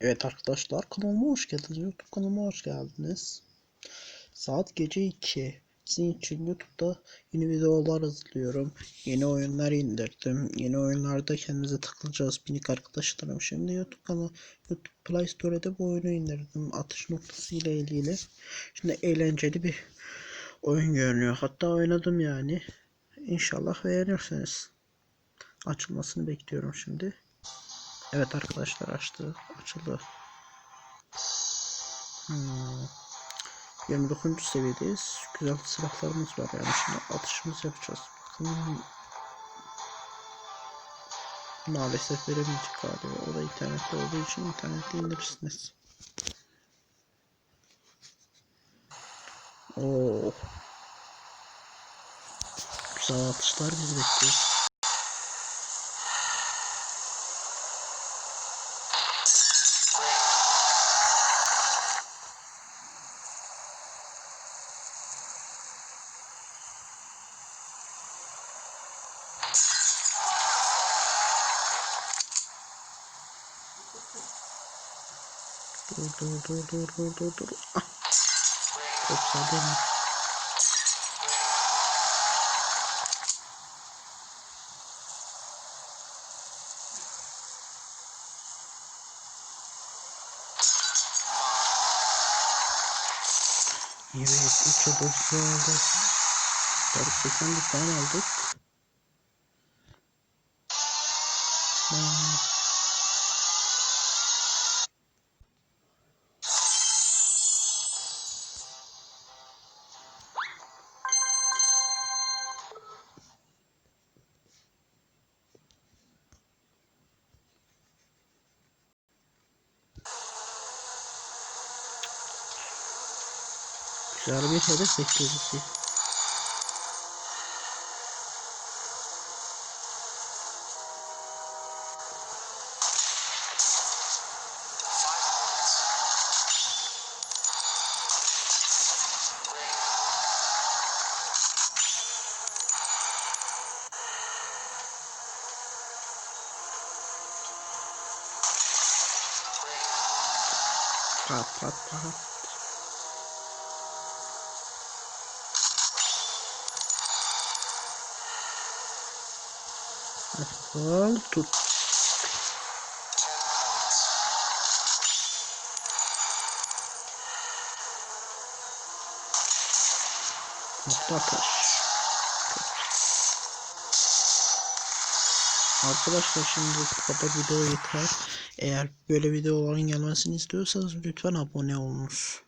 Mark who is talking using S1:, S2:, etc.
S1: Evet arkadaşlar kanalıma hoş geldiniz. YouTube kanalıma hoş geldiniz. Saat gece 2. Sizin için YouTube'da yeni videolar hazırlıyorum. Yeni oyunlar indirdim. Yeni oyunlarda kendimize takılacağız minik arkadaşlarım. Şimdi YouTube kanalı YouTube Play Store'da bu oyunu indirdim. Atış noktası ile ilgili. Şimdi eğlenceli bir oyun görünüyor. Hatta oynadım yani. İnşallah beğenirsiniz. Açılmasını bekliyorum şimdi. Evet arkadaşlar açtı. Açıldı. Hmm. 29. seviyedeyiz. Güzel silahlarımız var yani şimdi atışımız yapacağız. Bakalım. Maalesef veremeyecek galiba. O da internette olduğu için internette indirirsiniz. Oo. Güzel atışlar bizi bekliyor. Dur dur dur dur dur dur dur. Ah. Çok mi? Evet, 3'e 9 aldık. Tabii 80 bir tane aldık. Hmm. Güzel bir hedef bekliyoruz Pat pat pat. Al tut. Nokta atış. Arkadaşlar şimdi bu kadar video yeter. Eğer böyle videoların gelmesini istiyorsanız lütfen abone olunuz.